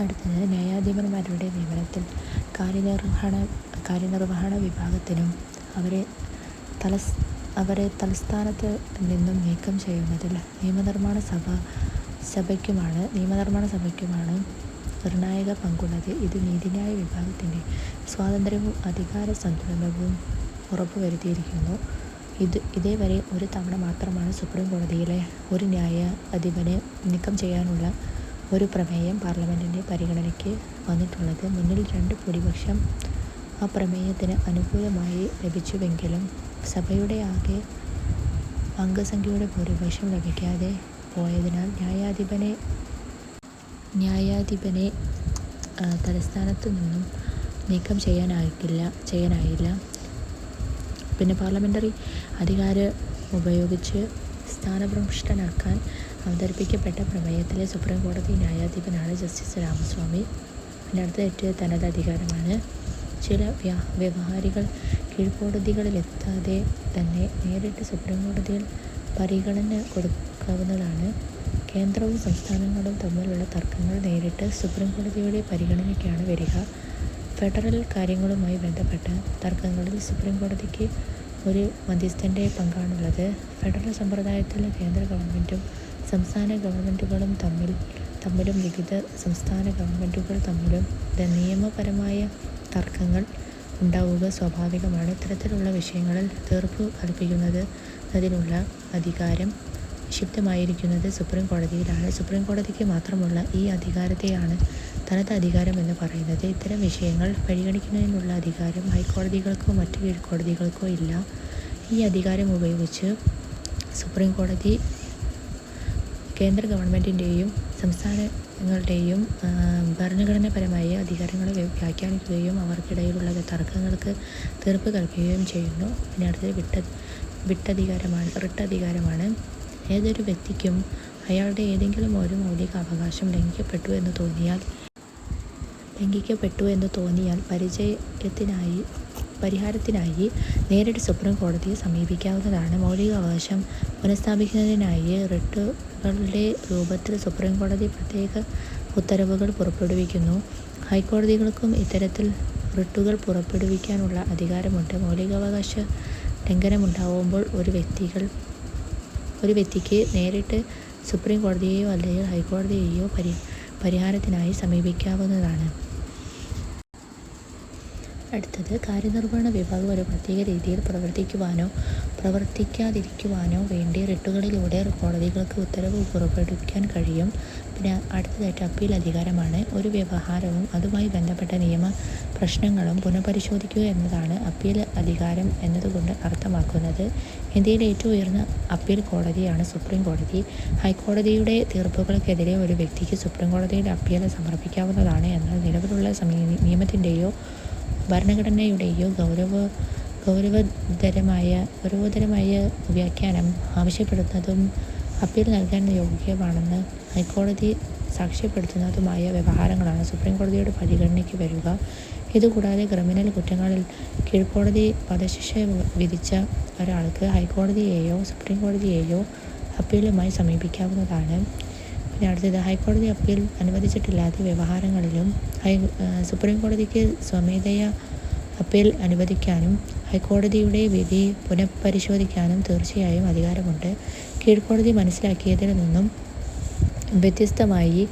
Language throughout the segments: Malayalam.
അടുത്തത് ന്യായാധിപന്മാരുടെ നിയമനത്തിൽ കാര്യനിർവഹണ കാര്യനിർവഹണ വിഭാഗത്തിനും അവരെ തലസ് അവരെ തലസ്ഥാനത്ത് നിന്നും നീക്കം ചെയ്യുന്നതിൽ നിയമനിർമ്മാണ സഭ സഭയ്ക്കുമാണ് നിയമനിർമ്മാണ സഭയ്ക്കുമാണ് നിർണായക പങ്കുള്ളത്. ഇത് നീതിന്യായ വിഭാഗത്തിന്റെ സ്വാതന്ത്ര്യവും അധികാര സന്തുലനവും ഉറപ്പുവരുത്തിയിരിക്കുന്നു. ഇത് ഇതേവരെ ഒരു തവണ മാത്രമാണ് സുപ്രീം കോടതിയിലെ ഒരു ന്യായാധിപനെ നീക്കം ചെയ്യാനുള്ള ഒരു പ്രമേയം പാർലമെന്റിന്റെ പരിഗണനയ്ക്ക് വന്നിട്ടുള്ളത്. മുന്നിൽ രണ്ട് ഭൂരിപക്ഷം ആ പ്രമേയത്തിന് അനുകൂലമായി ലഭിച്ചുവെങ്കിലും സഭയുടെ ആകെ അംഗസംഖ്യയുടെ ഭൂരിപക്ഷം ലഭിക്കാതെ പോയതിനാൽ ന്യായാധിപനെ ന്യായാധിപനെ തലസ്ഥാനത്തു നിന്നും നീക്കം ചെയ്യാനായിട്ടില്ല ചെയ്യാനായില്ല. പിന്നെ പാർലമെന്ററി അധികാരം ഉപയോഗിച്ച് സ്ഥാനഭ്രഷ്ടനാക്കാൻ അവതരിപ്പിക്കപ്പെട്ട പ്രമേയത്തിലെ സുപ്രീം കോടതി ന്യായാധിപനാണ് ജസ്റ്റിസ് രാമസ്വാമി. പിന്നെ തെറ്റ് തനത് അധികാരമാണ്. ചില വ്യാ വ്യവഹാരികൾ കീഴ്ക്കോടതികളിലെത്താതെ തന്നെ നേരിട്ട് സുപ്രീം കോടതിയിൽ പരിഗണന കൊടുക്കാവുന്നതാണ്. കേന്ദ്രവും സംസ്ഥാനങ്ങളും തമ്മിലുള്ള തർക്കങ്ങൾ നേരിട്ട് സുപ്രീം കോടതിയുടെ പരിഗണനയ്ക്കാണ് വരിക. ഫെഡറൽ കാര്യങ്ങളുമായി ബന്ധപ്പെട്ട തർക്കങ്ങളിൽ സുപ്രീം കോടതിക്ക് ഒരു മധ്യസ്ഥന്റെ പങ്കാണുള്ളത്. ഫെഡറൽ സമ്പ്രദായത്തിൽ കേന്ദ്ര ഗവൺമെന്റും സംസ്ഥാന ഗവൺമെന്റുകളും തമ്മിൽ തമ്മിലും വിവിധ സംസ്ഥാന ഗവൺമെന്റുകൾ തമ്മിലും നിയമപരമായ തർക്കങ്ങൾ ഉണ്ടാവുക സ്വാഭാവികമാണ്. ഇത്തരത്തിലുള്ള വിഷയങ്ങളിൽ തീർപ്പ് കൽപ്പിക്കുന്നത് അതിനുള്ള അധികാരം നിക്ഷിപ്തമായിരിക്കുന്നത് സുപ്രീം കോടതിയിലാണ്. സുപ്രീം കോടതിക്ക് മാത്രമുള്ള ഈ അധികാരത്തെയാണ് തനത് അധികാരം എന്ന് പറയുന്നത്. ഇത്തരം വിഷയങ്ങൾ പരിഗണിക്കുന്നതിനുള്ള അധികാരം ഹൈക്കോടതികൾക്കോ മറ്റു കീഴ്ക്കോടതികൾക്കോ ഇല്ല. ഈ അധികാരം ഉപയോഗിച്ച് സുപ്രീം കോടതി കേന്ദ്ര ഗവൺമെന്റിന്റെയും സംസ്ഥാനങ്ങളുടെയും ഭരണഘടനാപരമായ അധികാരങ്ങളെ വ്യാഖ്യാനിക്കുകയും അവർക്കിടയിലുള്ള തർക്കങ്ങൾക്ക് തീർപ്പ് കൽപ്പിക്കുകയും ചെയ്യുന്നു. പിന്നെ അടുത്തത് വിട്ട വിട്ടധികാരമാണ് റിട്ടധികാരമാണ്. ഏതൊരു വ്യക്തിക്കും അയാളുടെ ഏതെങ്കിലും ഒരു മൗലിക അവകാശം ലംഘിക്കപ്പെട്ടു എന്ന് തോന്നിയാൽ ലംഘിക്കപ്പെട്ടു എന്ന് തോന്നിയാൽ പരിചയത്തിനായി പരിഹാരത്തിനായി നേരിട്ട് സുപ്രീം കോടതിയെ സമീപിക്കാവുന്നതാണ്. മൗലികാവകാശം പുനഃസ്ഥാപിക്കുന്നതിനായി റിട്ടുകളുടെ രൂപത്തിൽ സുപ്രീം കോടതി പ്രത്യേക ഉത്തരവുകൾ പുറപ്പെടുവിക്കുന്നു. ഹൈക്കോടതികൾക്കും ഇത്തരത്തിൽ റിട്ടുകൾ പുറപ്പെടുവിക്കാനുള്ള അധികാരമുണ്ട്. മൗലികാവകാശ ലംഘനമുണ്ടാവുമ്പോൾ ഒരു വ്യക്തികൾ ഒരു വ്യക്തിക്ക് നേരിട്ട് സുപ്രീം കോടതിയെയോ അല്ലെങ്കിൽ ഹൈക്കോടതിയെയോ പരി പരിഹാരത്തിനായി സമീപിക്കാവുന്നതാണ്. അടുത്തത് കാര്യനിർവഹണ വിഭാഗം ഒരു പ്രത്യേക രീതിയിൽ പ്രവർത്തിക്കുവാനോ പ്രവർത്തിക്കാതിരിക്കുവാനോ വേണ്ടി റിട്ടുകളിലൂടെ കോടതികൾക്ക് ഉത്തരവ് പുറപ്പെടുവിക്കാൻ കഴിയും. പിന്നെ അടുത്തതായിട്ട് അപ്പീൽ അധികാരമാണ്. ഒരു വ്യവഹാരവും അതുമായി ബന്ധപ്പെട്ട നിയമ പ്രശ്നങ്ങളും പുനഃപരിശോധിക്കുക എന്നതാണ് അപ്പീൽ അധികാരം എന്നതുകൊണ്ട് അർത്ഥമാക്കുന്നത്. ഇന്ത്യയിലെ ഏറ്റവും ഉയർന്ന അപ്പീൽ കോടതിയാണ് സുപ്രീം കോടതി. ഹൈക്കോടതിയുടെ തീർപ്പുകൾക്കെതിരെ ഒരു വ്യക്തിക്ക് സുപ്രീം കോടതിയുടെ അപ്പീൽ സമർപ്പിക്കാവുന്നതാണ്. എന്നാൽ നിലവിലുള്ള നിയമത്തിന്റെയോ ഭരണഘടനയുടെയോ ഗൗരവ ഗൗരവതരമായ ഗൗരവതരമായ വ്യാഖ്യാനം ആവശ്യപ്പെടുന്നതും അപ്പീൽ നൽകാൻ യോഗ്യമാണെന്ന് ഹൈക്കോടതി സാക്ഷ്യപ്പെടുത്തുന്നതുമായ വ്യവഹാരങ്ങളാണ് സുപ്രീം കോടതിയുടെ പരിഗണനയ്ക്ക് വരിക. ഇതുകൂടാതെ ക്രിമിനൽ കുറ്റങ്ങളിൽ കീഴ്ക്കോടതി വധശിക്ഷ വിധിച്ച ഒരാൾക്ക് ഹൈക്കോടതിയെയോ സുപ്രീം കോടതിയെയോ അപ്പീലുമായി സമീപിക്കാവുന്നതാണ്. പിന്നെ അടുത്തത് ഹൈക്കോടതി അപ്പീൽ അനുവദിച്ചിട്ടില്ലാത്ത വ്യവഹാരങ്ങളിലും ഹൈ സുപ്രീം കോടതിക്ക് സ്വമേധയാ അപ്പീൽ അനുവദിക്കാനും ഹൈക്കോടതിയുടെ വിധി പുനഃപരിശോധിക്കാനും തീർച്ചയായും അധികാരമുണ്ട്. കീഴ്ക്കോടതി മനസ്സിലാക്കിയതിൽ നിന്നും വ്യത്യസ്തമായി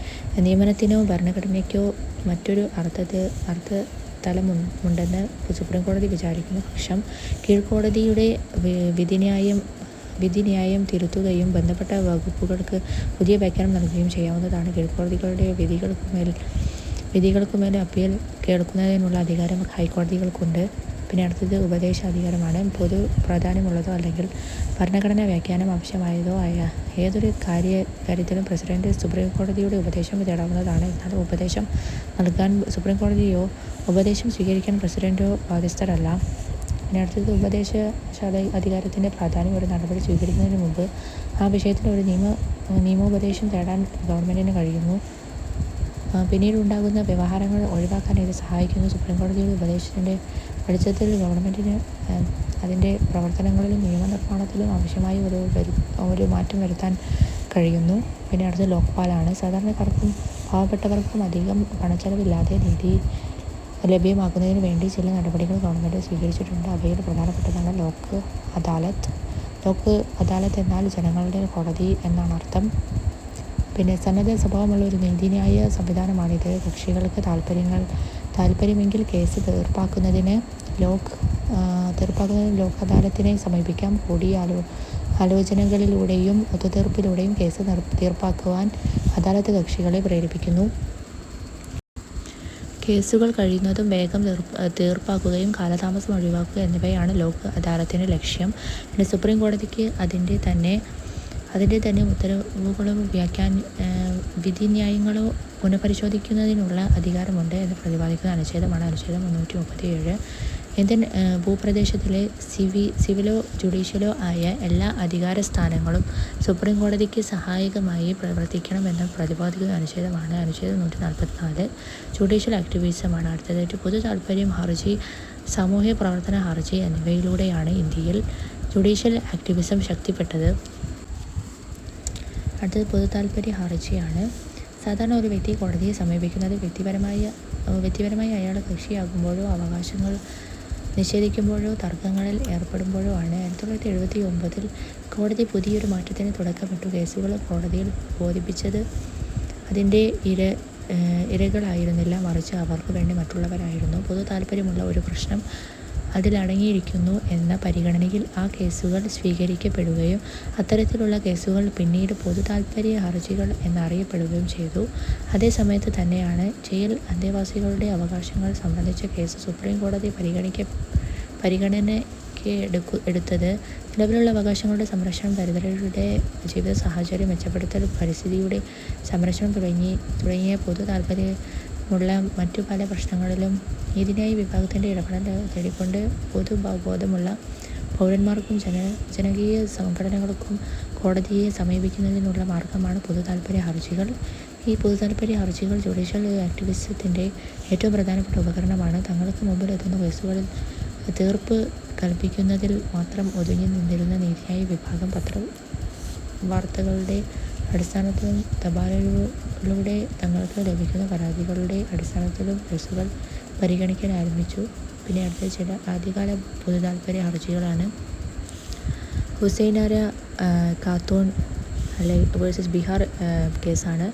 നിയമനത്തിനോ ഭരണഘടനയ്ക്കോ മറ്റൊരു അർത്ഥത്തിൽ അർത്ഥ തലമുണ്ടെന്ന് സുപ്രീം കോടതി വിചാരിക്കുന്ന പക്ഷം കീഴ്ക്കോടതിയുടെ വിധിന്യായം വിധിന്യായം തിരുത്തുകയും ബന്ധപ്പെട്ട വകുപ്പുകൾക്ക് പുതിയ വ്യാഖ്യാനം നൽകുകയും ചെയ്യാവുന്നതാണ്. കീഴ്ക്കോടതികളുടെ വിധികൾക്കുമേൽ വിധികൾക്കുമേൽ അപ്പീൽ കേൾക്കുന്നതിനുള്ള അധികാരം ഹൈക്കോടതികൾക്കുണ്ട്. പിന്നെ അടുത്തത് ഉപദേശാധികാരമാണ്. പൊതു പ്രാധാന്യമുള്ളതോ അല്ലെങ്കിൽ ഭരണഘടനാ വ്യാഖ്യാനം ആവശ്യമായതോ ആയ ഏതൊരു കാര്യ കാര്യത്തിലും പ്രസിഡന്റ് സുപ്രീം കോടതിയുടെ ഉപദേശം തേടാവുന്നതാണ്. എന്നാൽ ഉപദേശം നൽകാൻ സുപ്രീം കോടതിയോ ഉപദേശം സ്വീകരിക്കാൻ പ്രസിഡന്റോ ബാധ്യസ്ഥരല്ല. പിന്നെ അടുത്തത് ഉപദേശശാല അധികാരത്തിന്റെ പ്രാധാന്യം ഒരു നടപടി സ്വീകരിക്കുന്നതിന് മുമ്പ് ആ വിഷയത്തിൽ ഒരു നിയമ നിയമോപദേശം തേടാൻ ഗവൺമെന്റിന് കഴിയുന്നു. പിന്നീടുണ്ടാകുന്ന വ്യവഹാരങ്ങൾ ഒഴിവാക്കാൻ ഇത് സഹായിക്കുന്നു. സുപ്രീം കോടതിയുടെ ഉപദേശത്തിന്റെ വെളിച്ചത്തിൽ ഗവൺമെന്റിന് അതിന്റെ പ്രവർത്തനങ്ങളിലും നിയമനിർമ്മാണത്തിലും ആവശ്യമായ ഒരു ഒരു മാറ്റം വരുത്താൻ കഴിയുന്നു. പിന്നെ അടുത്തത് ലോക്പാലാണ്. സാധാരണക്കാർക്കും പാവപ്പെട്ടവർക്കും അധികം പണച്ചെലവില്ലാതെ നീതി ലഭ്യമാക്കുന്നതിന് വേണ്ടി ചില നടപടികൾ ഗവൺമെന്റ് സ്വീകരിച്ചിട്ടുണ്ട്. അവയിൽ പ്രധാനപ്പെട്ടതാണ് ലോക്ക് അദാലത്ത്. ലോക്ക് അദാലത്ത് എന്നാൽ ജനങ്ങളുടെ കോടതി എന്നാണ് അർത്ഥം. പിന്നെ സന്നദ്ധ സ്വഭാവമുള്ള ഒരു നീതിന്യായ സംവിധാനമാണിത്. കക്ഷികൾക്ക് താല്പര്യങ്ങൾ താല്പര്യമെങ്കിൽ കേസ് തീർപ്പാക്കുന്നതിന് ലോക്ക് തീർപ്പാക്കുന്നതിന് ലോക്ക് അദാലത്തിനെ സമീപിക്കാം. കൂടിയാലോ ആലോചനകളിലൂടെയും ഒത്തുതീർപ്പിലൂടെയും കേസ് തീർപ്പാക്കുവാൻ അദാലത്ത് കക്ഷികളെ പ്രേരിപ്പിക്കുന്നു. കേസുകൾ കഴിയുന്നതും വേഗം തീർപ്പാക്കുകയും കാലതാമസം ഒഴിവാക്കുക എന്നിവയാണ് ലോക് അദാലത്തിന്റെ ലക്ഷ്യം. പിന്നെ സുപ്രീം കോടതിക്ക് അതിന്റെ തന്നെ അതിന്റെ തന്നെ ഉത്തരവുകളോ വ്യാഖ്യാൻ വിധിന്യായങ്ങളോ പുനഃപരിശോധിക്കുന്നതിനുള്ള അധികാരമുണ്ട് എന്ന് പ്രതിപാദിക്കുന്ന അനുച്ഛേദമാണ് അനുച്ഛേദം മുന്നൂറ്റി മുപ്പത്തി ഏഴ് ഇന്ത്യൻ ഭൂപ്രദേശത്തിലെ സിവി സിവിലോ ജുഡീഷ്യലോ ആയ എല്ലാ അധികാര സ്ഥാനങ്ങളും സുപ്രീം കോടതിക്ക് സഹായകമായി പ്രവർത്തിക്കണമെന്ന പ്രതിപാദിക്കുന്ന അനുച്ഛേദമാണ് അനുച്ഛേദം നൂറ്റി നാൽപ്പത്തിനാല് ജുഡീഷ്യൽ ആക്ടിവിസമാണ് അടുത്തതായിട്ട് പൊതു താല്പര്യം ഹർജി സാമൂഹ്യ പ്രവർത്തന ഹർജി എന്നിവയിലൂടെയാണ് ഇന്ത്യയിൽ ജുഡീഷ്യൽ ആക്ടിവിസം ശക്തിപ്പെട്ടത്. അടുത്തത് പൊതു താല്പര്യ ഹർജിയാണ്. സാധാരണ ഒരു വ്യക്തി കോടതിയെ സമീപിക്കുന്നത് വ്യക്തിപരമായ വ്യക്തിപരമായി അയാൾ കൃഷിയാകുമ്പോഴോ അവകാശങ്ങൾ നിഷേധിക്കുമ്പോഴോ തർക്കങ്ങളിൽ ഏർപ്പെടുമ്പോഴോ ആണ് ആയിരത്തി തൊള്ളായിരത്തി എഴുപത്തി ഒമ്പതിൽ കോടതി പുതിയൊരു മാറ്റത്തിന് തുടക്കമിട്ടു. കേസുകൾ കോടതിയിൽ ബോധിപ്പിച്ചത് അതിന്റെ ഇര ഇരകളായിരുന്നില്ല. മറിച്ച് അവർക്ക് വേണ്ടി മറ്റുള്ളവരായിരുന്നു. പൊതു താല്പര്യമുള്ള ഒരു പ്രശ്നം അതിലടങ്ങിയിരിക്കുന്നു എന്ന പരിഗണനയിൽ ആ കേസുകൾ സ്വീകരിക്കപ്പെടുകയും അത്തരത്തിലുള്ള കേസുകൾ പിന്നീട് പൊതു താൽപ്പര്യ ഹർജികൾ എന്നറിയപ്പെടുകയും ചെയ്തു. അതേസമയത്ത് തന്നെയാണ് ജയിൽ അന്തേവാസികളുടെ അവകാശങ്ങൾ സംബന്ധിച്ച കേസ് സുപ്രീം കോടതി പരിഗണിക്ക പരിഗണനയ്ക്ക് എടുക്കു എടുത്തത്. നിലവിലുള്ള അവകാശങ്ങളുടെ സംരക്ഷണം ദരിദ്രരുടെ ജീവിത സാഹചര്യം മെച്ചപ്പെടുത്തൽ പരിസ്ഥിതിയുടെ സംരക്ഷണം തുടങ്ങി തുടങ്ങിയ പൊതു താൽപ്പര്യമുള്ള മറ്റു പല പ്രശ്നങ്ങളിലും നീതിന്യായ വിഭാഗത്തിന്റെ ഇടപെടൽ തേടിക്കൊണ്ട് പൊതുബോധമുള്ള പൗരന്മാർക്കും ജന ജനകീയ സംഘടനകൾക്കും കോടതിയെ സമീപിക്കുന്നതിനുള്ള മാർഗമാണ് പൊതു താൽപ്പര്യ ഹർജികൾ. ഈ പൊതു താൽപ്പര്യ ഹർജികൾ ജുഡീഷ്യൽ ആക്ടിവിസത്തിന്റെ ഏറ്റവും പ്രധാനപ്പെട്ട ഉപകരണമാണ്. തങ്ങൾക്ക് മുമ്പിൽ എത്തുന്ന കേസുകളിൽ തീർപ്പ് കൽപ്പിക്കുന്നതിൽ മാത്രം ഒതുങ്ങി നിന്നിരുന്ന നീതിന്യായ വിഭാഗം പത്ര വാർത്തകളുടെ അടിസ്ഥാനത്തിൽ അടിസ്ഥാനത്തിലും തപാലുകളിലൂടെ തങ്ങൾക്ക് ലഭിക്കുന്ന പരാതികളുടെ അടിസ്ഥാനത്തിലും കേസുകൾ പരിഗണിക്കാൻ ആരംഭിച്ചു. പിന്നെ അടുത്ത ചില ആദ്യകാല പൊതുതാൽപര്യ ഹർജികളാണ്. ഹുസൈനാര കാത്തോൺ അല്ലെ വേഴ്സസ് ബീഹാർ കേസാണ്.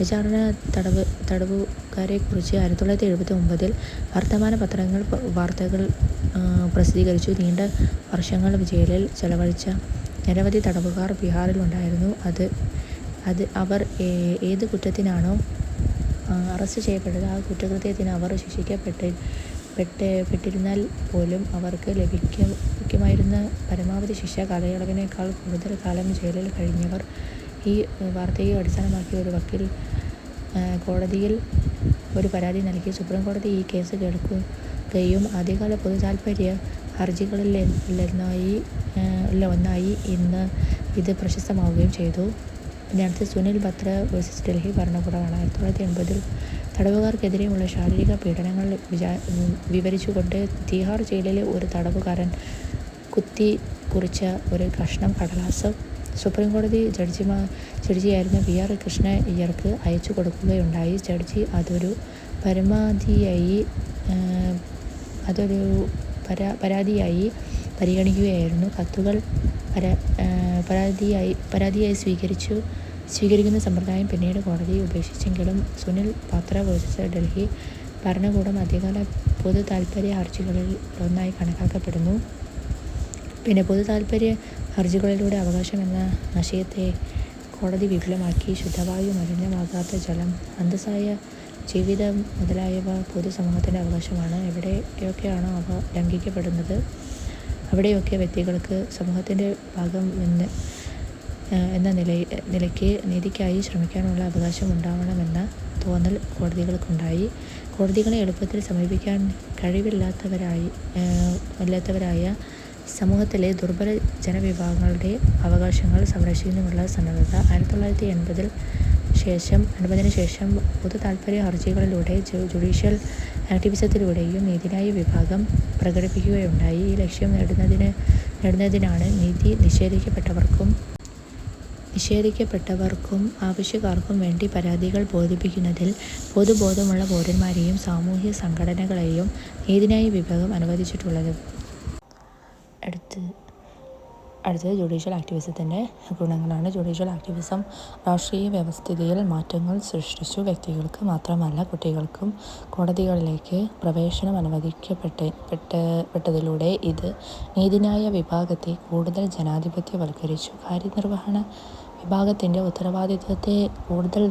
വിചാരണ തടവ് തടവുകാരെക്കുറിച്ച് ആയിരത്തി തൊള്ളായിരത്തി എഴുപത്തി ഒമ്പതിൽ വർത്തമാന പത്രങ്ങൾ വാർത്തകൾ പ്രസിദ്ധീകരിച്ചു. നീണ്ട വർഷങ്ങൾ ജയിലിൽ ചെലവഴിച്ച നിരവധി തടവുകാർ ബീഹാറിലുണ്ടായിരുന്നു. അത് അത് അവർ ഏത് കുറ്റത്തിനാണോ അറസ്റ്റ് ചെയ്യപ്പെട്ടത് ആ കുറ്റകൃത്യത്തിന് അവർ ശിക്ഷിക്കപ്പെട്ട് പെട്ട് പെട്ടിരുന്നാൽ പോലും അവർക്ക് ലഭിക്കുമായിരുന്ന പരമാവധി ശിക്ഷ കാലയളവിനേക്കാൾ കൂടുതൽ കാലം ജയിലിൽ കഴിഞ്ഞവർ ഈ വാർത്തയെ അടിസ്ഥാനമാക്കി ഒരു വക്കീൽ കോടതിയിൽ ഒരു പരാതി നൽകി. സുപ്രീം കോടതി ഈ കേസ് കേൾക്കുകയും ആദ്യകാല പൊതു താൽപ്പര്യ ഹർജികളിൽ ഒന്നായി ഇന്ന് ഇത് പ്രശസ്തമാവുകയും ചെയ്തു. പിന്നെ സുനിൽ ബത്ര വേഴ്സസ് ഡൽഹി ഭരണകൂടമാണ്. ആയിരത്തി തൊള്ളായിരത്തി എൺപതിൽ തടവുകാർക്കെതിരെയുള്ള ശാരീരിക പീഡനങ്ങൾ വിചാ വിവരിച്ചുകൊണ്ട് തിഹാർ ജയിലിലെ ഒരു തടവുകാരൻ കുത്തി കുറിച്ച ഒരു കഷ്ണം കടലാസ് സുപ്രീം കോടതി ജഡ്ജിമാ ജഡ്ജിയായിരുന്ന വി ആർ കൃഷ്ണ ഇയർക്ക് അയച്ചു കൊടുക്കുകയുണ്ടായി. ജഡ്ജി അതൊരു പരമാധിയായി അതൊരു പരാ പരാതിയായി പരിഗണിക്കുകയായിരുന്നു. കത്തുകൾ പരാ പരാതിയായി പരാതിയായി സ്വീകരിച്ചു. സ്വീകരിക്കുന്ന സമ്പ്രദായം പിന്നീട് കോടതിയെ ഉപേക്ഷിച്ചെങ്കിലും സുനിൽ പാത്ര വേഴ്സസ് ഡൽഹി ഭരണകൂടം അധികാല പൊതു താൽപ്പര്യ ഹർജികളിൽ ഒന്നായി കണക്കാക്കപ്പെടുന്നു. പിന്നെ പൊതു താൽപ്പര്യ ഹർജികളിലൂടെ അവകാശം എന്ന ആശയത്തെ കോടതി വിപുലമാക്കി ശുദ്ധവായു മലിനമാകാത്ത ജലം അന്തസ്സായ ജീവിതം മുതലായവ പൊതുസമൂഹത്തിന്റെ അവകാശമാണ്. എവിടെയൊക്കെയാണോ അവ ലംഘിക്കപ്പെടുന്നത് അവിടെയൊക്കെ വ്യക്തികൾക്ക് സമൂഹത്തിന്റെ ഭാഗം എന്ന് എന്ന നില നിലയ്ക്ക് നീതിക്കായി ശ്രമിക്കാനുള്ള അവകാശം ഉണ്ടാവണമെന്ന തോന്നൽ കോടതികൾക്കുണ്ടായി. കോടതികളെ എളുപ്പത്തിൽ സമീപിക്കാൻ കഴിവില്ലാത്തവരായി ഇല്ലാത്തവരായ സമൂഹത്തിലെ ദുർബല ജനവിഭാഗങ്ങളുടെ അവകാശങ്ങൾ സംരക്ഷിക്കുന്നതിനുള്ള സന്നദ്ധത. ആയിരത്തി തൊള്ളായിരത്തി എൺപതിൽ ശേഷം എൺപതിന് ശേഷം പൊതു താൽപ്പര്യ ഹർജികളിലൂടെ ജുഡീഷ്യൽ ആക്ടിവിസത്തിലൂടെയും നീതിന്യായ വിഭാഗം പ്രകടിപ്പിക്കുകയുണ്ടായി. ഈ ലക്ഷ്യം നേടുന്നതിന് നേടുന്നതിനാണ് നീതി നിഷേധിക്കപ്പെട്ടവർക്കും നിഷേധിക്കപ്പെട്ടവർക്കും ആവശ്യക്കാർക്കും വേണ്ടി പരാതികൾ ബോധിപ്പിക്കുന്നതിൽ പൊതുബോധമുള്ള പൗരന്മാരെയും സാമൂഹ്യ സംഘടനകളെയും നീതിന്യായ വിഭാഗം അനുവദിച്ചിട്ടുള്ളത്. അടുത്ത് അടുത്തത് ജുഡീഷ്യൽ ആക്ടിവിസത്തിന്റെ ഗുണങ്ങളാണ്. ജുഡീഷ്യൽ ആക്ടിവിസം രാഷ്ട്രീയ വ്യവസ്ഥിതിയിൽ മാറ്റങ്ങൾ സൃഷ്ടിച്ചു. വ്യക്തികൾക്ക് മാത്രമല്ല കുട്ടികൾക്കും കോടതികളിലേക്ക് പ്രവേശനം അനുവദിക്കപ്പെട്ടതിലൂടെ ഇത് നീതിന്യായ വിഭാഗത്തെ കൂടുതൽ ജനാധിപത്യവൽക്കരിച്ചു. കാര്യനിർവഹണ വിഭാഗത്തിന്റെ ഉത്തരവാദിത്വത്തെ കൂടുതൽ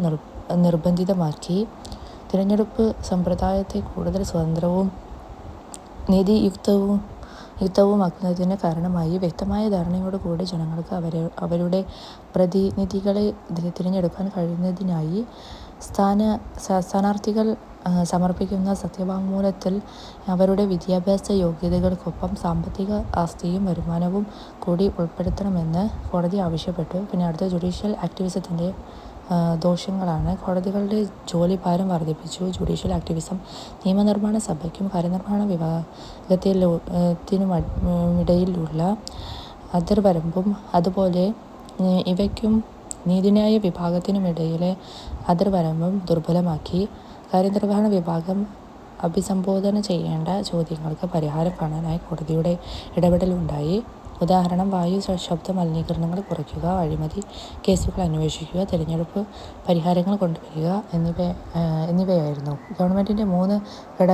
നിർബന്ധിതമാക്കി. തിരഞ്ഞെടുപ്പ് സമ്പ്രദായത്തെ കൂടുതൽ സ്വതന്ത്രവും നീതിയുക്തവും യുക്തവുമാക്കുന്നതിന് കാരണമായി. വ്യക്തമായ ധാരണയോടുകൂടി ജനങ്ങൾക്ക് അവരെ അവരുടെ പ്രതിനിധികളെ തിരഞ്ഞെടുക്കാൻ കഴിയുന്നതിനായി. സ്ഥാന സ്ഥാനാർത്ഥികൾ സമർപ്പിക്കുന്ന സത്യവാങ്മൂലത്തിൽ അവരുടെ വിദ്യാഭ്യാസ യോഗ്യതകൾക്കൊപ്പം സാമ്പത്തിക ആസ്തിയും വരുമാനവും കൂടി ഉൾപ്പെടുത്തണമെന്ന് കോടതി ആവശ്യപ്പെട്ടു. പിന്നെ അടുത്ത ജുഡീഷ്യൽ ആക്ടിവിസത്തിന്റെ ദോഷങ്ങളാണ്. കോടതികളുടെ ജോലിഭാരം വർദ്ധിപ്പിച്ചു. ജുഡീഷ്യൽ ആക്ടിവിസം നിയമനിർമ്മാണ സഭയ്ക്കും കാര്യനിർവഹണ വിഭാഗത്തിനുമിടയിലുള്ള അതിർവരമ്പും അതുപോലെ ഇവയ്ക്കും നീതിന്യായ വിഭാഗത്തിനുമിടയിലെ അതിർവരമ്പും ദുർബലമാക്കി. കാര്യനിർവഹണ വിഭാഗം അഭിസംബോധന ചെയ്യേണ്ട ചോദ്യങ്ങൾക്ക് പരിഹാരം കാണാനായി കോടതിയുടെ ഇടപെടലുണ്ടായി. ഉദാഹരണം വായു ശബ്ദ മലിനീകരണങ്ങൾ കുറയ്ക്കുക അഴിമതി കേസുകൾ അന്വേഷിക്കുക തിരഞ്ഞെടുപ്പ് പരിഹാരങ്ങൾ കൊണ്ടുവരിക എന്നിവ എന്നിവയായിരുന്നു. ഗവൺമെന്റിന്റെ മൂന്ന് ഘട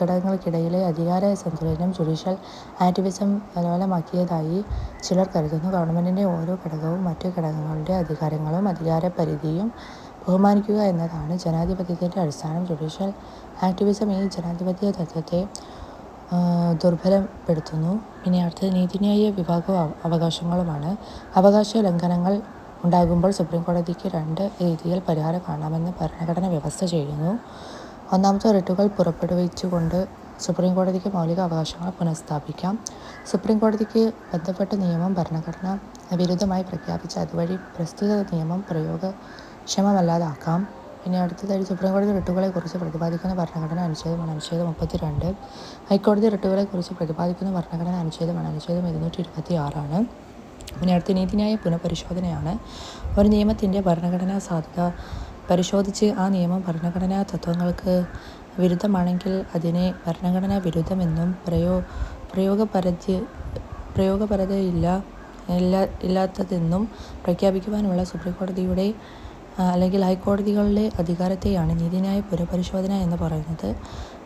ഘടകങ്ങൾക്കിടയിലെ അധികാര സന്തുലനം ജുഡീഷ്യൽ ആക്ടിവിസം ബലവലമാക്കിയതായി ചിലർ കരുതുന്നു. ഗവൺമെന്റിന്റെ ഓരോ ഘടകവും മറ്റു ഘടകങ്ങളുടെ അധികാരങ്ങളും അധികാരപരിധിയും ബഹുമാനിക്കുക എന്നതാണ് ജനാധിപത്യത്തിന്റെ അടിസ്ഥാനം. ജുഡീഷ്യൽ ആക്ടിവിസം ഈ ജനാധിപത്യ തത്വത്തെ ദുർബലപ്പെടുത്തുന്നു. ഇനി അടുത്തത് നീതിന്യായ വിഭാഗവും അവകാശങ്ങളുമാണ്. അവകാശ ലംഘനങ്ങൾ ഉണ്ടാകുമ്പോൾ സുപ്രീംകോടതിക്ക് രണ്ട് രീതിയിൽ പരിഹാരം കാണാമെന്ന് ഭരണഘടന വ്യവസ്ഥ ചെയ്യുന്നു. ഒന്നാമത്തെ റിട്ടുകൾ പുറപ്പെടുവിച്ചുകൊണ്ട് സുപ്രീം കോടതിക്ക് മൗലിക അവകാശങ്ങൾ പുനഃസ്ഥാപിക്കാം. സുപ്രീം കോടതിക്ക് ബന്ധപ്പെട്ട നിയമം ഭരണഘടന വിരുദ്ധമായി പ്രഖ്യാപിച്ച് അതുവഴി പ്രസ്തുത നിയമം പ്രയോഗക്ഷമമല്ലാതാക്കാം. ഇനി അടുത്തതായി സുപ്രീംകോടതി റിട്ടുകളെക്കുറിച്ച് പ്രതിപാദിക്കുന്ന ഭരണഘടന അനുച്ഛേദമാണ് അനുച്ഛേദം മുപ്പത്തിരണ്ട്. ഹൈക്കോടതി റിട്ടുകളെക്കുറിച്ച് പ്രതിപാദിക്കുന്ന ഭരണഘടന അനുച്ഛേദമാണ് അനുച്ഛേദം ഇരുന്നൂറ്റി ഇരുപത്തി ആറാണ് പിന്നെ അടുത്ത നീതിന്യായ പുനഃപരിശോധനയാണ്. ഒരു നിയമത്തിന്റെ ഭരണഘടനാ സാധ്യത പരിശോധിച്ച് ആ നിയമം ഭരണഘടനാ തത്വങ്ങൾക്ക് വിരുദ്ധമാണെങ്കിൽ അതിനെ ഭരണഘടനാ വിരുദ്ധമെന്നും പ്രയോ പ്രയോഗപരത പ്രയോഗപരതയില്ല ഇല്ല ഇല്ലാത്തതെന്നും പ്രഖ്യാപിക്കുവാനുള്ള സുപ്രീംകോടതിയുടെ അല്ലെങ്കിൽ ഹൈക്കോടതികളുടെ അധികാരത്തെയാണ് നീതിന്യായ പുനഃപരിശോധന എന്ന് പറയുന്നത്.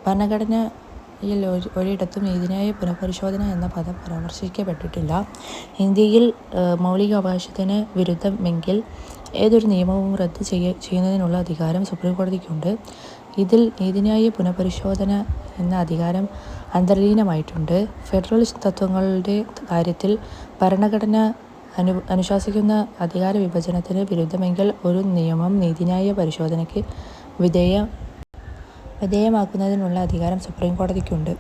ഭരണഘടനയിൽ ഒരിടത്തും നീതിന്യായ പുനഃപരിശോധന എന്ന പദം പരാമർശിക്കപ്പെട്ടിട്ടില്ല. ഇന്ത്യയിൽ മൗലികാവകാശത്തിന് വിരുദ്ധമെങ്കിൽ ഏതൊരു നിയമവും റദ്ദ് ചെയ്യ ചെയ്യുന്നതിനുള്ള അധികാരം സുപ്രീംകോടതിക്കുണ്ട്. ഇതിൽ നീതിന്യായ പുനഃപരിശോധന എന്ന അധികാരം അന്തർലീനമായിട്ടുണ്ട്. ഫെഡറൽ തത്വങ്ങളുടെ കാര്യത്തിൽ ഭരണഘടന അനുശാസിക്കുന്ന അധികാര വിഭജനത്തിന് വിരുദ്ധമെങ്കിൽ ഒരു നിയമം നീതിന്യായ പരിശോധനയ്ക്ക് വിധേയ വിധേയമാക്കുന്നതിനുള്ള അധികാരം സുപ്രീം കോടതിക്കുണ്ട്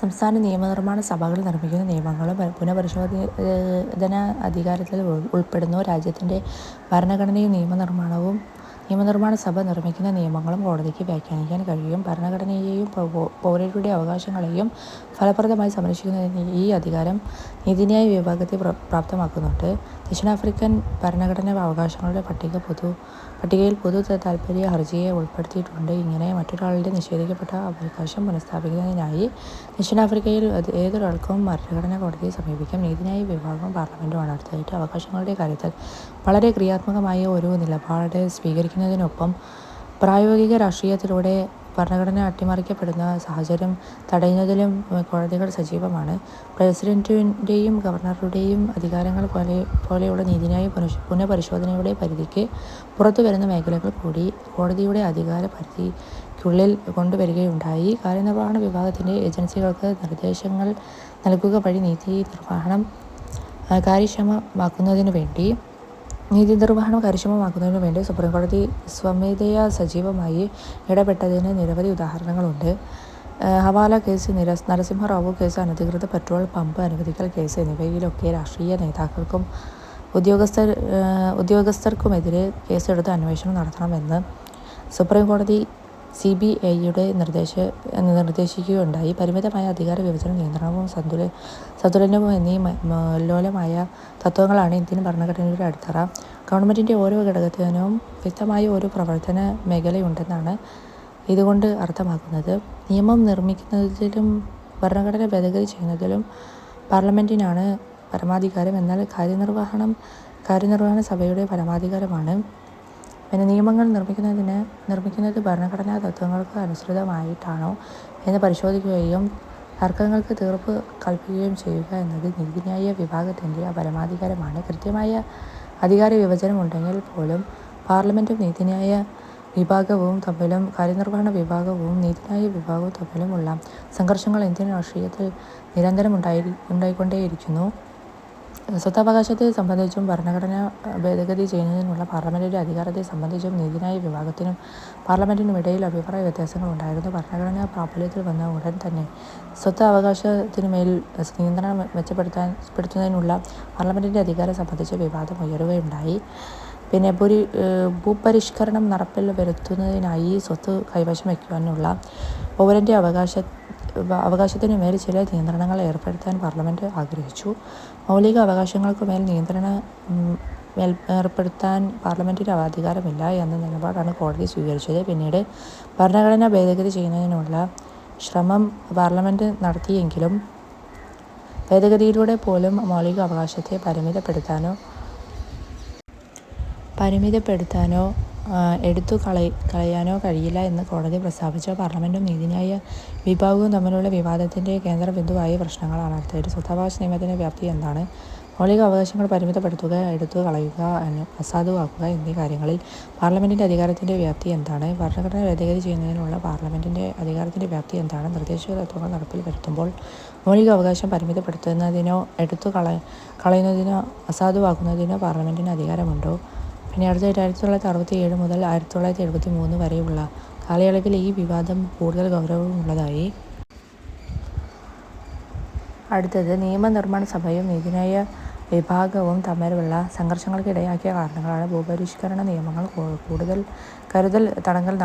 സംസ്ഥാന നിയമനിർമ്മാണ സഭകൾ നിർമ്മിക്കുന്ന നിയമങ്ങളും പുനഃപരിശോധന അധികാരത്തിൽ ഉൾപ്പെടുന്നു. രാജ്യത്തിന്റെ ഭരണഘടനയും നിയമനിർമ്മാണ സഭ നിർമ്മിക്കുന്ന നിയമങ്ങളും കോടതിക്ക് വ്യാഖ്യാനിക്കാൻ കഴിയും. ഭരണഘടനയെയും പൗരരുടെ അവകാശങ്ങളെയും ഫലപ്രദമായി സംരക്ഷിക്കുന്നതിന് ഈ അധികാരം നീതിന്യായ വിഭാഗത്തെ പ്രാപ്തമാക്കുന്നുണ്ട്. ദക്ഷിണാഫ്രിക്കൻ ഭരണഘടനാ അവകാശങ്ങളുടെ പട്ടിക പൊതു പട്ടികയിൽ പൊതു താല്പര്യ ഹർജിയെ ഉൾപ്പെടുത്തിയിട്ടുണ്ട്. ഇങ്ങനെ മറ്റൊരാളുടെ നിഷേധിക്കപ്പെട്ട അവകാശം പുനഃസ്ഥാപിക്കുന്നതിനായി ദക്ഷിണാഫ്രിക്കയിൽ ഏതൊരാൾക്കും ഭരണഘടനാ കോടതിയെ സമീപിക്കാം. നീതിന്യായ വിഭാഗം പാർലമെന്റുമാണ് അടുത്തതായിട്ട് അവകാശങ്ങളുടെ കാര്യത്തിൽ വളരെ ക്രിയാത്മകമായ ഒരു നിലപാട് സ്വീകരിക്കുന്നതിനൊപ്പം പ്രായോഗിക രാഷ്ട്രീയത്തിലൂടെ ഭരണഘടന അട്ടിമറിക്കപ്പെടുന്ന സാഹചര്യം തടയുന്നതിലും കോടതികൾ സജീവമാണ്. പ്രസിഡന്റിന്റെയും ഗവർണറുടെയും അധികാരങ്ങൾ പോലെ പോലെയുള്ള നീതിന്യായ പുനഃപരിശോധനയുടെ പരിധിക്ക് പുറത്തു വരുന്ന മേഖലകൾ കൂടി കോടതിയുടെ അധികാര പരിധിക്കുള്ളിൽ കൊണ്ടുവരികയുണ്ടായി. കാര്യനിർവഹണ വിഭാഗത്തിന്റെ ഏജൻസികൾക്ക് നിർദ്ദേശങ്ങൾ നൽകുക വഴി നീതിനിർവഹണം സുപ്രീം സുപ്രീംകോടതി സ്വമേധയാ സജീവമായി ഇടപെട്ടതിന് നിരവധി ഉദാഹരണങ്ങളുണ്ട്. ഹവാല കേസ്, നിര നരസിംഹറാവു കേസ്, അനധികൃത പെട്രോൾ പമ്പ് അനുവദിക്കൽ കേസ് എന്നിവയിലൊക്കെ രാഷ്ട്രീയ നേതാക്കൾക്കും ഉദ്യോഗസ്ഥർ ഉദ്യോഗസ്ഥർക്കുമെതിരെ കേസെടുത്ത് അന്വേഷണം നടത്തണമെന്ന് സുപ്രീംകോടതി സി ബി ഐയുടെ നിർദ്ദേശ നിർദ്ദേശിക്കുകയുണ്ടായി. പരിമിതമായ അധികാര വിഭജനം നിയന്ത്രണവും സന്തുല സന്തുലനവും എന്നീ ലോലമായ തത്വങ്ങളാണ് ഇന്ത്യൻ ഭരണഘടനയുടെ അടിത്തറ. ഗവൺമെന്റിന്റെ ഓരോ ഘടകത്തിനും വ്യക്തമായ ഒരു പ്രവർത്തന മേഖലയുണ്ടെന്നാണ് ഇതുകൊണ്ട് അർത്ഥമാക്കുന്നത്. നിയമം നിർമ്മിക്കുന്നതിലും ഭരണഘടന ഭേദഗതി ചെയ്യുന്നതിലും പാർലമെന്റിനാണ് പരമാധികാരം എന്നാൽ കാര്യനിർവഹണം കാര്യനിർവഹണ സഭയുടെ പരമാധികാരമാണ്. പിന്നെ നിയമങ്ങൾ നിർമ്മിക്കുന്നതിന് നിർമ്മിക്കുന്നത് ഭരണഘടനാ തത്വങ്ങൾക്ക് അനുസൃതമായിട്ടാണോ എന്ന് പരിശോധിക്കുകയും തർക്കങ്ങൾക്ക് തീർപ്പ് കൽപ്പിക്കുകയും ചെയ്യുക എന്നത് നീതിന്യായ വിഭാഗത്തിന്റെ പരമാധികാരമാണ് കൃത്യമായ അധികാര വിഭജനം ഉണ്ടെങ്കിൽ പോലും പാർലമെന്റും നീതിന്യായ വിഭാഗവും തമ്മിലും കാര്യനിർവഹണ വിഭാഗവും നീതിന്യായ വിഭാഗവും തമ്മിലുമുള്ള സംഘർഷങ്ങൾ ഇന്ത്യൻ രാഷ്ട്രീയത്തിൽ നിരന്തരം ഉണ്ടായി ഉണ്ടായിക്കൊണ്ടേയിരിക്കുന്നു. സ്വത്തവകാശത്തെ സംബന്ധിച്ചും ഭരണഘടന ഭേദഗതി ചെയ്യുന്നതിനുള്ള പാർലമെന്റിന്റെ അധികാരത്തെ സംബന്ധിച്ചും നീതിന്യായ വിഭാഗത്തിനും പാർലമെന്റിനും ഇടയിൽ അഭിപ്രായ വ്യത്യാസങ്ങൾ ഉണ്ടായിരുന്നു. ഭരണഘടന പ്രാബല്യത്തിൽ വന്ന ഉടൻ തന്നെ സ്വത്ത് അവകാശത്തിനുമേൽ നിയന്ത്രണം മെച്ചപ്പെടുത്താൻ പെടുത്തുന്നതിനുള്ള പാർലമെന്റിന്റെ അധികാരം സംബന്ധിച്ച് വിവാദം ഉയരുകയുണ്ടായി. പിന്നെ ഭൂരി ഭൂപരിഷ്കരണം നടപ്പിൽ വരുത്തുന്നതിനായി സ്വത്ത് കൈവശം വയ്ക്കുവാനുള്ള പൗരന്റെ അവകാശ അവകാശത്തിന് മേൽ ചില നിയന്ത്രണങ്ങൾ ഏർപ്പെടുത്താൻ പാർലമെന്റ് ആഗ്രഹിച്ചു. മൗലിക അവകാശങ്ങൾക്ക് മേൽ നിയന്ത്രണം ഏർപ്പെടുത്താൻ പാർലമെന്റിന് അധികാരമില്ല എന്ന നിലപാടാണ് കോടതി സ്വീകരിച്ചത്. പിന്നീട് ഭരണഘടന ഭേദഗതി ചെയ്യുന്നതിനുള്ള ശ്രമം പാർലമെന്റ് നടത്തിയെങ്കിലും ഭേദഗതിയിലൂടെ പോലും മൗലിക അവകാശത്തെ പരിമിതപ്പെടുത്താനോ പരിമിതപ്പെടുത്താനോ എടുത്തു കളയാനോ കഴിയില്ല എന്ന് കോടതി പ്രസ്താവിച്ച. പാർലമെന്റും നീതിന്യായ വിഭാഗവും തമ്മിലുള്ള വിവാദത്തിന്റെ കേന്ദ്രബിന്ദുവായ പ്രശ്നങ്ങളാണ്. അടുത്തത് സ്വത്തവകാശ നിയമത്തിന്റെ വ്യാപ്തി എന്താണ്? മൗലിക അവകാശങ്ങൾ പരിമിതപ്പെടുത്തുക എടുത്തു കളയുക അസാധുവാക്കുക എന്നീ കാര്യങ്ങളിൽ പാർലമെന്റിന്റെ അധികാരത്തിന്റെ വ്യാപ്തി എന്താണ്? ഭരണഘടന ഭേദഗതി ചെയ്യുന്നതിനുള്ള പാർലമെന്റിന്റെ അധികാരത്തിന്റെ വ്യാപ്തി എന്താണ്? നിർദ്ദേശ തത്വങ്ങൾ നടപ്പിൽ വരുത്തുമ്പോൾ മൗലിക അവകാശം പരിമിതപ്പെടുത്തുന്നതിനോ എടുത്തു കള കളയുന്നതിനോ അസാധുവാക്കുന്നതിനോ പാർലമെന്റിന് അധികാരമുണ്ടോ? പിന്നെ അടുത്ത ആയിരത്തി തൊള്ളായിരത്തി അറുപത്തി ഏഴ് മുതൽ ആയിരത്തി തൊള്ളായിരത്തി എഴുപത്തി മൂന്ന് വരെയുള്ള കാലയളവിൽ ഈ വിവാദം കൂടുതൽ ഗൗരവമുള്ളതായി. അടുത്തത് നിയമനിർമ്മാണ സഭയും നീതിന്യായ വിഭാഗവും തമ്മിലുള്ള സംഘർഷങ്ങൾക്ക് ഇടയാക്കിയ കാരണങ്ങളാണ് ഭൂപരിഷ്കരണ നിയമങ്ങൾ കൂടുതൽ കരുതൽ തടങ്കൽ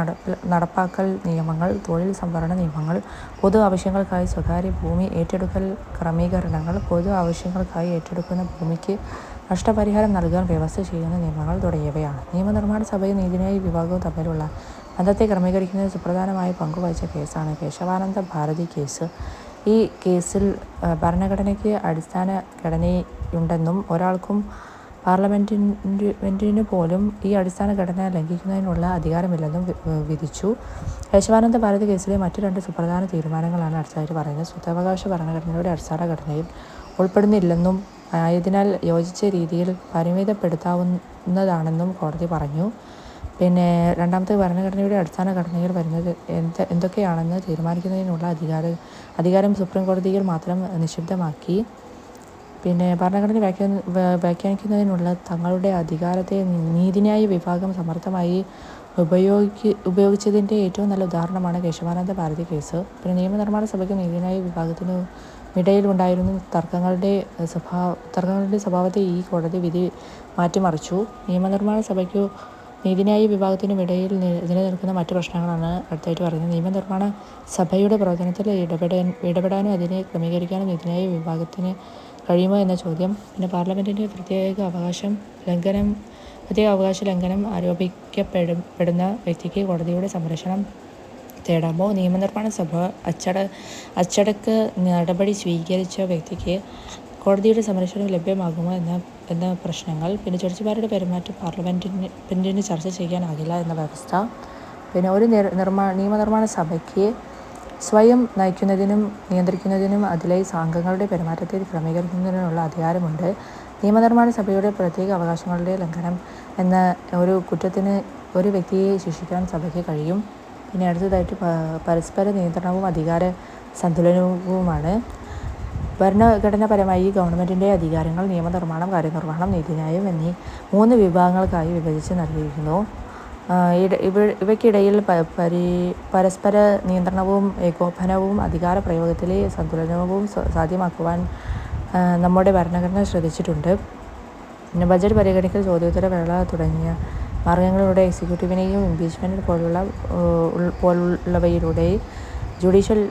നടപ്പാക്കൽ നിയമങ്ങൾ തൊഴിൽ സംവരണ നിയമങ്ങൾ പൊതു ആവശ്യങ്ങൾക്കായി സ്വകാര്യ ഭൂമി ഏറ്റെടുക്കൽ ക്രമീകരണങ്ങൾ പൊതു ആവശ്യങ്ങൾക്കായി ഏറ്റെടുക്കുന്ന ഭൂമിക്ക് നഷ്ടപരിഹാരം നൽകാൻ വ്യവസ്ഥ ചെയ്യുന്ന നിയമങ്ങൾ തുടങ്ങിയവയാണ്. നിയമനിർമ്മാണ സഭയും നീതിന്യായ വിഭാഗവും തമ്മിലുള്ള ബന്ധത്തെ ക്രമീകരിക്കുന്നതിൽ സുപ്രധാനമായ പങ്കുവഹിച്ച കേസാണ് കേശവാനന്ദ ഭാരതി കേസ്. ഈ കേസിൽ ഭരണഘടനയ്ക്ക് അടിസ്ഥാന ഘടനയുണ്ടെന്നും ഒരാൾക്കും പാർലമെന്റിന് പോലും ഈ അടിസ്ഥാന ഘടന ലംഘിക്കുന്നതിനുള്ള അധികാരമില്ലെന്നും വിധിച്ചു. കേശവാനന്ദ ഭാരതി കേസിലെ മറ്റു രണ്ട് സുപ്രധാന തീരുമാനങ്ങളാണ് അടുത്തതായിട്ട് പറയുന്നത്. സ്വത്തവകാശ ഭരണഘടനയുടെ അടിസ്ഥാന ഘടനയിൽ ഉൾപ്പെടുന്നില്ലെന്നും ആയതിനാൽ യോജിച്ച രീതിയിൽ പരിമിതപ്പെടുത്താവുന്നതാണെന്നും കോടതി പറഞ്ഞു. പിന്നെ രണ്ടാമത്തെ ഭരണഘടനയുടെ അടിസ്ഥാന ഘടനയിൽ വരുന്നത് എന്ത് എന്തൊക്കെയാണെന്ന് തീരുമാനിക്കുന്നതിനുള്ള അധികാര അധികാരം സുപ്രീം കോടതിയിൽ മാത്രം നിഷിദ്ധമാക്കി പിന്നെ ഭരണഘടന വ്യാഖ്യാ വ്യാഖ്യാനിക്കുന്നതിനുള്ള തങ്ങളുടെ അധികാരത്തെ നീതിന്യായ വിഭാഗം സമർത്ഥമായി ഉപയോഗി ഉപയോഗിച്ചതിന്റെ ഏറ്റവും നല്ല ഉദാഹരണമാണ് കേശവാനന്ദ ഭാരതി കേസ്. പിന്നെ നിയമനിർമ്മാണ സഭയ്ക്കും നീതിന്യായ വിഭാഗത്തിനും ഇടയിലുണ്ടായിരുന്ന തർക്കങ്ങളുടെ സ്വഭാവ തർക്കങ്ങളുടെ സ്വഭാവത്തെ ഈ കോടതി വിധി മാറ്റിമറിച്ചു. നിയമനിർമ്മാണ സഭയ്ക്കു നീതിന്യായ വിഭാഗത്തിനും ഇടയിൽ നിലനിൽക്കുന്ന മറ്റു പ്രശ്നങ്ങളാണ് അടുത്തായിട്ട് പറയുന്നത്. നിയമനിർമ്മാണ സഭയുടെ പ്രവർത്തനത്തിൽ ഇടപെടാൻ ഇടപെടാനും അതിനെ ക്രമീകരിക്കാനും നീതിന്യായ വിഭാഗത്തിന് കഴിയുമോ എന്ന ചോദ്യം. പിന്നെ പാർലമെന്റിന്റെ പ്രത്യേക അവകാശം ലംഘനം പ്രത്യേക അവകാശ ലംഘനം ആരോപിക്കപ്പെടുന്ന വ്യക്തിക്ക് കോടതിയുടെ സംരക്ഷണം തേടാമോ? നിയമനിർമ്മാണ സഭ അച്ചട അച്ചടക്ക നടപടി സ്വീകരിച്ച വ്യക്തിക്ക് കോടതിയുടെ സംരക്ഷണം ലഭ്യമാകുമോ എന്ന എന്ന പ്രശ്നങ്ങൾ പിന്നെ ജഡ്ജിമാരുടെ പെരുമാറ്റം പാർലമെന്റിന് ചർച്ച ചെയ്യാനാകില്ല എന്ന വ്യവസ്ഥ. പിന്നെ ഒരു നിർമ്മാ നിയമനിർമ്മാണ സഭയ്ക്ക് സ്വയം നയിക്കുന്നതിനും നിയന്ത്രിക്കുന്നതിനും അതിലെ അംഗങ്ങളുടെ പെരുമാറ്റത്തെ ക്രമീകരിക്കുന്നതിനുള്ള അധികാരമുണ്ട്. നിയമനിർമ്മാണ സഭയുടെ പ്രത്യേക അവകാശങ്ങളുടെ ലംഘനം എന്ന ഒരു കുറ്റത്തിന് ഒരു വ്യക്തിയെ ശിക്ഷിക്കാൻ സഭയ്ക്ക് കഴിയും. പിന്നെ അടുത്തതായിട്ട് പരസ്പര നിയന്ത്രണവും അധികാര സന്തുലനവുമാണ്. ഭരണഘടനാപരമായി ഗവൺമെന്റിന്റെ അധികാരങ്ങൾ നിയമനിർമ്മാണം കാര്യനിർവഹണം നീതിന്യായം എന്നീ മൂന്ന് വിഭാഗങ്ങൾക്കായി വിഭജിച്ച് നൽകിയിരിക്കുന്നു ഇവയ്ക്കിടയിൽ പരി പരസ്പര നിയന്ത്രണവും ഏകോപനവും അധികാര പ്രയോഗത്തിലെ സന്തുലനവും സാധ്യമാക്കുവാൻ നമ്മുടെ ഭരണഘടന ശ്രദ്ധിച്ചിട്ടുണ്ട്. പിന്നെ ബജറ്റ് പരിഗണിക്കൽ ചോദ്യോത്തര വേള തുടങ്ങിയ മാർഗങ്ങളിലൂടെ എക്സിക്യൂട്ടീവിനെയും ഇംപീച്ച്മെന്റ് പോലുള്ള പോലുള്ളവയിലൂടെ ജുഡീഷ്യൽ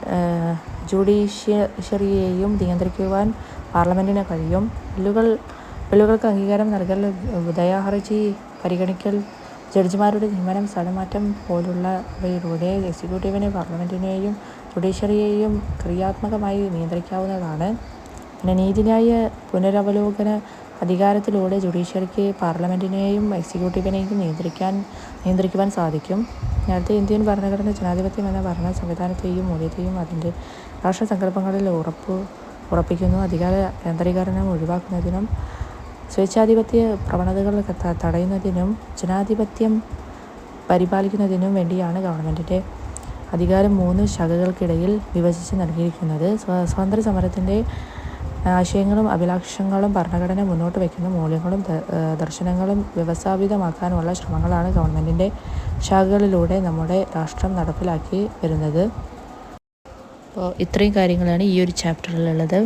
ജുഡീഷ്യറിയെയും നിയന്ത്രിക്കുവാൻ പാർലമെന്റിന് കഴിയും. ബില്ലുകൾ ബില്ലുകൾക്ക് അംഗീകാരം നൽകൽ ദയാഹർജി പരിഗണിക്കൽ ജഡ്ജിമാരുടെ നിയമനം സ്ഥലമാറ്റം പോലുള്ളവയിലൂടെ എക്സിക്യൂട്ടീവിനെ പാർലമെന്റിനെയും ജുഡീഷ്യറിയെയും ക്രിയാത്മകമായി നിയന്ത്രിക്കാവുന്നതാണ്. പിന്നെ നീതിന്യായ പുനരവലോകന അധികാരത്തിലൂടെ ജുഡീഷ്യറിക്ക് പാർലമെന്റിനെയും എക്സിക്യൂട്ടീവിനെയും നിയന്ത്രിക്കാൻ നിയന്ത്രിക്കുവാൻ സാധിക്കും. നേരത്തെ ഇന്ത്യൻ ഭരണഘടന ജനാധിപത്യം എന്ന ഭരണ സംവിധാനത്തെയും മൂല്യത്തെയും അതിന്റെ രാഷ്ട്ര സങ്കല്പങ്ങളിൽ ഉറപ്പ് ഉറപ്പിക്കുന്നു. അധികാര കേന്ദ്രീകരണം ഒഴിവാക്കുന്നതിനും സ്വേച്ഛാധിപത്യ പ്രവണതകൾ തടയുന്നതിനും ജനാധിപത്യം പരിപാലിക്കുന്നതിനും വേണ്ടിയാണ് ഗവൺമെന്റിന്റെ അധികാരം മൂന്ന് ശാഖകൾക്കിടയിൽ വിഭജിച്ച് നൽകിയിരിക്കുന്നത്. സ്വാതന്ത്ര്യ സമരത്തിന്റെ ആശയങ്ങളും അഭിലാഷങ്ങളും ഭരണഘടന മുന്നോട്ട് വയ്ക്കുന്ന മൂല്യങ്ങളും ദർശനങ്ങളും വ്യവസ്ഥാപിതമാക്കാനുള്ള ശ്രമങ്ങളാണ് ഗവൺമെന്റിന്റെ ശാഖകളിലൂടെ നമ്മുടെ രാഷ്ട്രം നടപ്പിലാക്കി വരുന്നത്. അപ്പോൾ ഇത്രയും കാര്യങ്ങളാണ് ഈ ഒരു ചാപ്റ്ററിലുള്ളത്.